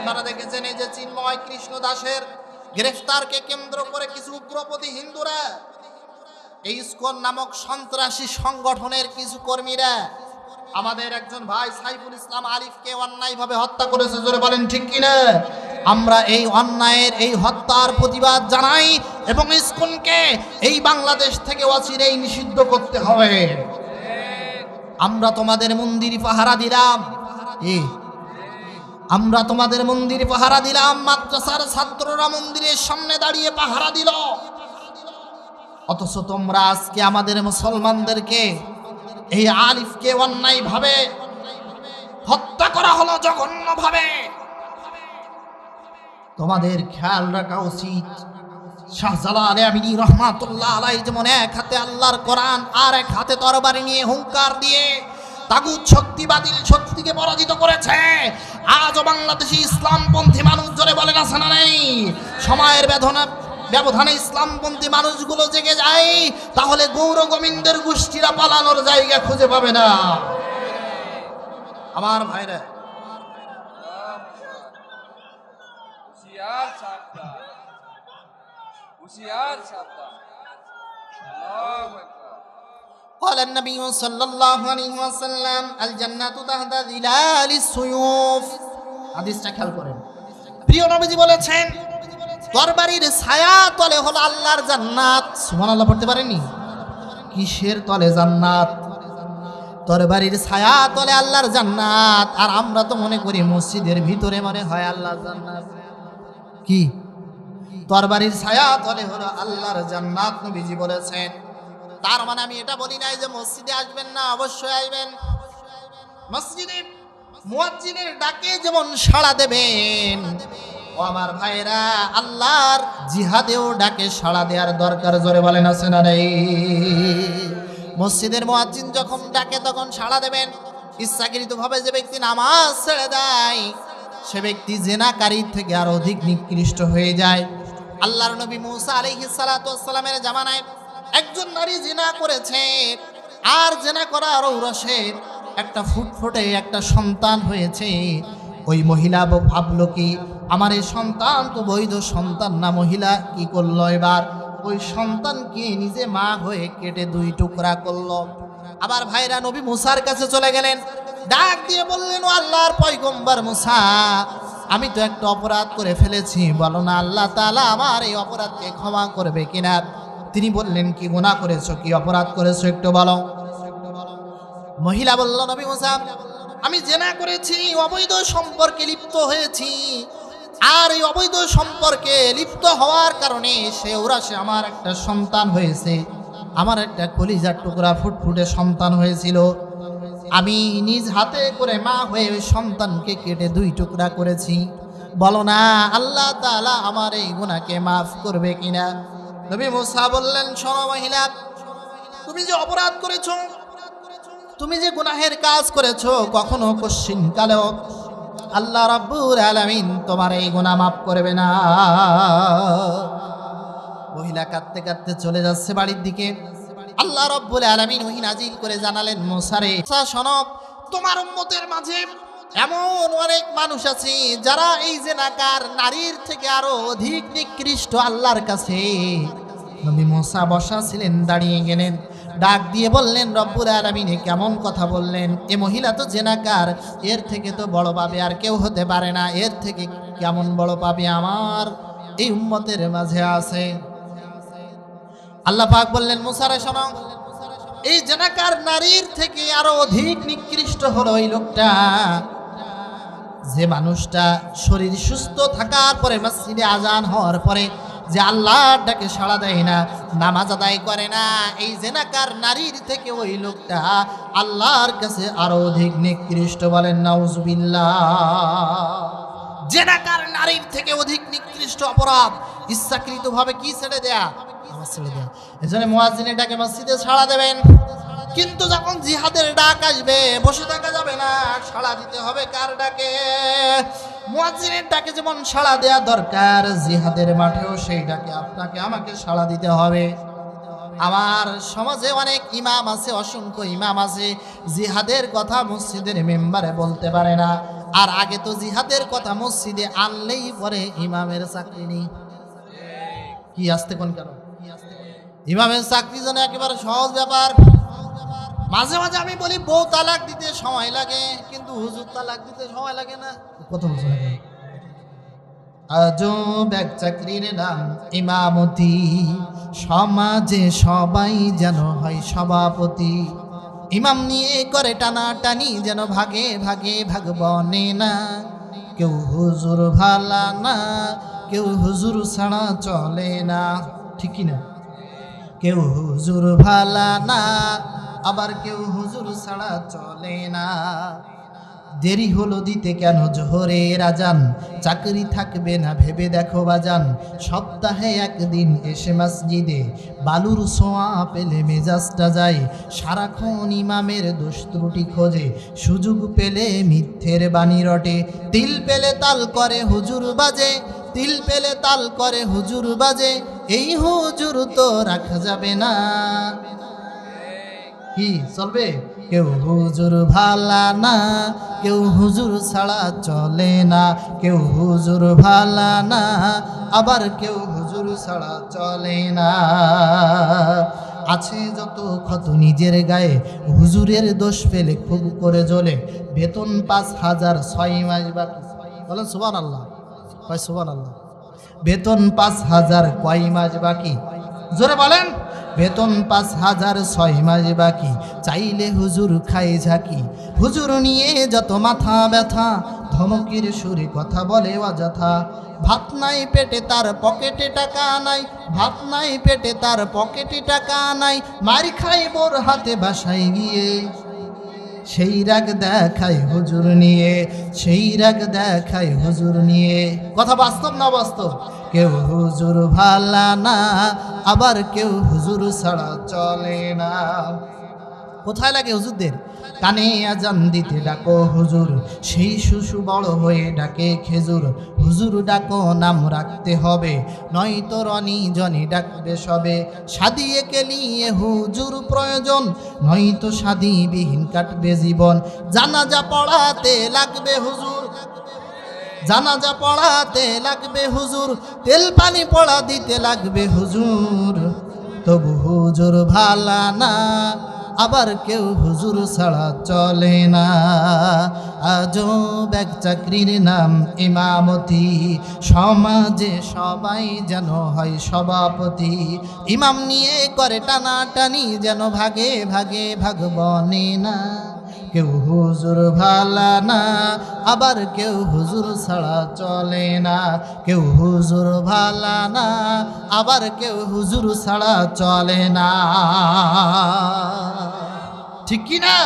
আপনারা দেখেছেন এই যে চিন্ময় কৃষ্ণ দাসের গ্রেফতারকে কেন্দ্র করে কিছু উগ্রপতি হিন্দুরা, এই ইসকন নামক সন্ত্রাসী সংগঠনের কিছু কর্মীরা আমাদের একজন ভাই সাইফুল ইসলাম আলিফকে অন্যায়ভাবে হত্যা করেছে। জোরে বলেন, ঠিক কিনা? আমরা এই অন্যায়ের এই হত্যার প্রতিবাদ জানাই এবং ইসকনকে এই বাংলাদেশ থেকে অচিরেই নিষিদ্ধ করতে হবে। আমরা তোমাদের মন্দির পাহারা দিলাম। আমরা তোমাদের মন্দির পাহারা দিলাম, মাদ্রাসার ছাত্ররা মন্দিরের সামনে দাঁড়িয়ে পাহারা দিল। অথচ তোমরা আজকে আমাদের মুসলমানদেরকে এই আলিফকে অন্যায়ভাবে হত্যা করা হলো জঘন্যভাবে। তোমাদের খেয়াল রাখা উচিত। শাহজালাল আমিনী রহমাতুল্লাহ আলাই যেমন এক হাতে আল্লাহর কোরআন আর এক হাতে তরবারি নিয়ে হুঙ্কার দিয়ে তাগুত শক্তি বাতিল শক্তিকে পরাজিত করেছে। আজও বাংলাদেশি ইসলামপন্থী মানুষ জোরে বলে না শোনা নেই। সময়ের বেদনা ব্যবধানে ইসলামপন্থী মানুষগুলো জেগে যায়। তাহলে গৌর গোবিন্দের গোষ্ঠীরা পালানোর জায়গা খুঁজে পাবে না। আমার ভাইরা। হুশিয়ার হুশিয়ার قال النبي صلى الله عليه وسلم الجنة تحت ظلال السيوف হাদিসটা খেয়াল করেন প্রিয় নবীজি বলেছেন তরবারির ছায়া তলে হলো আল্লাহর জান্নাত সুবহানাল্লাহ পড়তে পারেননি কিসের তলে জান্নাত তরবারির ছায়া তলে আল্লাহর জান্নাত আর আমরা তো মনে করি মসজিদের ভিতরে মনে হয় আল্লাহর জান্নাত কি তরবারির ছায়া তলে হলো আল্লাহর জান্নাত নবীজি বলেছেন তার মানে আমি এটা বলি নাই যে মসজিদে আসবেন না, অবশ্যই আসবেন। মসজিদে মুয়াজ্জিনের ডাকে যেমন সাড়া দেবেন, ও আমার ভাইরা, আল্লাহর জিহাদেও ডাকে সাড়া দেওয়ার দরকার, জোরে বলেন, আছে না নেই? মসজিদের মুয়াজ্জিন যখন ডাকে, তখন সাড়া দেবেন। ইচ্ছাকৃতভাবে যে ব্যক্তি নামাজ ছেড়ে দেয়, সে ব্যক্তি জেনাকারীর থেকে আর অধিক নিকৃষ্ট হয়ে যায়। আল্লাহর নবী মুসা ওয়াসসালামের জামানায় একজন নারী জেনা করেছে, আর জেনা করার ঔরসে একটা ফুটফুটে একটা সন্তান হয়েছে। ওই মহিলা ভাবলো কি, আমার এই সন্তান তো বৈধ সন্তান না, মহিলা কি করল এবার? ওই সন্তানকে নিজে মা হয়ে কেটে দুই টুকরা করল। আবার ভাইরা নবী মুসার কাছে চলে গেলেন, ডাক দিয়ে বললেন আল্লাহর পয়গম্বর মুসা, আমি তো একটা অপরাধ করে ফেলেছি। বলো না, আল্লাহ তালা আমার এই অপরাধকে ক্ষমা করবে কিনা? তিনি বললেন, কি গুনাহ করেছ? কি অপরাধ করেছ? একটু বলো। মহিলা বলল, নবী মুসা, আমি জেনা করেছি, অবৈধ সম্পর্কে লিপ্ত হয়েছি। আর এই অবৈধ সম্পর্কে লিপ্ত হওয়ার কারণে সে ওরা, সে আমার একটা সন্তান হয়েছে। আমার একটা কলিজার টুকরা ফুটফুটে সন্তান হয়েছিল। আমি নিজ হাতে করে মা হয়ে ওই সন্তানকে কেটে দুই টুকরা করেছি। বলো না, আল্লাহ তাআলা আমার এই গুনাহকে মাফ করবে কিনা? নবী মুসা বললেন, শোনো মহিলা, তুমি যে অপরাধ করেছ, তুমি যে গুনাহের কাজ করেছ, কখনো কশ্চিন কালেও আল্লাহ রাব্বুর আলামিন তোমার এই গুনাহ মাফ করবে না। মহিলা কাঁদতে কাঁদতে চলে যাচ্ছে বাড়ির দিকে। আল্লাহ রব্বুল আলামিন ওহি নাজিল করে জানালেন মোসারে সনব তোমার উম্মতের মাঝে এমন অনেক মানুষ আছে, যারা এই যে নাকার নারীর থেকে আরও অধিক নিকৃষ্ট আল্লাহর কাছে। নবী মোসা বসা ছিলেন, দাঁড়িয়ে গেলেন। ডাক দিয়ে বললেন রব্বুর আলামিনে কেমন কথা বললেন? এ মহিলা তো জেনাকার, এর থেকে তো বড় পাবে আর কেউ হতে পারে না। এর থেকে কেমন বড় পাবে আমার এই উম্মতের মাঝে আছে। আল্লাহ পাক বললেন, মুসারে, শোনো, এই জেনাকার নারীর থেকে আরও অধিক নিকৃষ্ট হলো ওই লোকটা। যে মানুষটা শরীর সুস্থ থাকার পরে মসজিদে আজান হওয়ার পরে যে আল্লাহর ডাকে সাড়া দেয় না, নামাজ আদায় করে না, এই জেনাকার নারীর থেকে ওই লোকটা আল্লাহর কাছে আরও অধিক নিকৃষ্ট বলেন, নাউজুবিল্লাহ। জেনাকার নারীর থেকে অধিক নিকৃষ্ট অপরাধ, ইচ্ছাকৃতভাবে কি ছেড়ে দেয়া? নামাজ ছেড়ে দেয়া। এজন্য মুয়াজ্জিনের ডাকে মসজিদে সাড়া দেবেন। কিন্তু যখন জিহাদের ডাক আসবে, বসে থাকা যাবে না, সাড়া দিতে হবে কার ডাকে? মুয়াজ্জিনের ডাকে যেমন সাড়া দেয়া দরকার, জিহাদের মাঠেও সেই ডাকে আপনাকে আমাকে সাড়া দিতে হবে। আমার সমাজে অনেক ইমাম আছে, অসংখ্য ইমাম আছে, জিহাদের কথা মসজিদের মেম্বারে বলতে পারে না। আর আগে তো জিহাদের কথা মসজিদে আনলেই পরে ইমামের চাকরি নেই। কি আসতে কোন কেন ইমামের চাকরি যেন একেবারে সহজ ব্যাপার। মাঝে মাঝে আমি বলি, বউ তালাক দিতে সময় লাগে, কিন্তু হুজুর তালাক দিতে সময় লাগে না। কত বছর লাগে আজও ব্যাগ চাকরির নাম ইমামতি। সমাজে সবাই যেন হয় সভাপতি। ইমাম নিয়ে করে টানা টানি যেন ভাগে ভাগে ভাগ বনে না। কেউ হুজুর ভালা না, কেউ হুজুর ছাড়া চলে না। ঠিক না কেউ হুজুর ভালা না, আবার কেউ হুজুর ছাড়া চলে না। দেরি হলো দিতে কেন? জোহরে রাজান চাকরি থাকবে না, ভেবে দেখো বাজান। সপ্তাহে একদিন এসে মসজিদে বালুর সোয়া পেলে মেজাজটা যায়। সারাক্ষণ ইমামের দোষ ত্রুটি খোঁজে, সুযোগ পেলে মিথ্যের বাণী রটে। তিল পেলে তাল করে, হুজুর বাজে। তিল পেলে তাল করে, হুজুর বাজে। এই হুজুর তো রাখা যাবে না। কি চলবে? কেউ হুজুর ভালা না, কেউ হুজুর ছাড়া চলে না, কেউ হুজুর ভালা না, আবার কেউ হুজুর ছাড়া চলে না। আছে যত ক্ষত নিজের গায়ে, হুজুরের দোষ পেলে খুব করে জ্বলে। বেতন পাঁচ হাজার ছয় মাস বাকি। বলেন সুবান আল্লাহ কয় সুবান আল্লাহ বেতন পাঁচ হাজার কয় মাস বাকি। জোরে বলেন। বেতন পাঁচ হাজার ছয় মাস বাকি, চাইলে হুজুর খাই ঝাঁকি। হুজুর নিয়ে যত মাথা ব্যথা, ধমকির সুরে কথা বলে অযথা। ভাত নাই পেটে তার পকেটে টাকা নাই, ভাত নাই পেটে তার পকেটে টাকা নাই, মার খাই বোর হাতে বাসায় গিয়ে। সেই রাগ দেখায় হুজুর নিয়ে, সেই রাগ দেখায় হুজুর নিয়ে। কথা বাস্তব না বাস্তব? কেউ হুজুর ভালা না, আবার কেউ হুজুর ছাড়া চলে না। কোথায় লাগে হুজুরদের? কানে আজান দিতে ডাকো হুজুর, সেই শুশু বড় হয়ে ডাকে খেজুর। হুজুর ডাকো, নাম রাখতে হবে, নয়তো রনি জনি ডাকবে সবে। সাদিয়ে কেলিয়ে হুজুর প্রয়োজন, নয়তো সাদিবিহীন কাটবে জীবন। জানাজা পড়াতে লাগবে হুজুর। জানাজা পড়াতে লাগবে হুজুর, তেল পানি পড়া দিতে লাগবে হুজুর। তবু হুজুর ভালা না, আবার কেউ হুজুর ছাড়া চলে না। আজও ব্যাগ চাকরির নাম ইমামতি, সমাজে সবাই যেন হয় সভাপতি। ইমাম নিয়ে করে টানা টানি যেন ভাগে ভাগে ভাগ বনে না। কেউ হুজুর ভালো না, আবার কেউ হুজুর ছাড়া চলে না। কেউ হুজুর ভালো না, আবার কেউ হুজুর ছাড়া চলে না। ঠিক কি না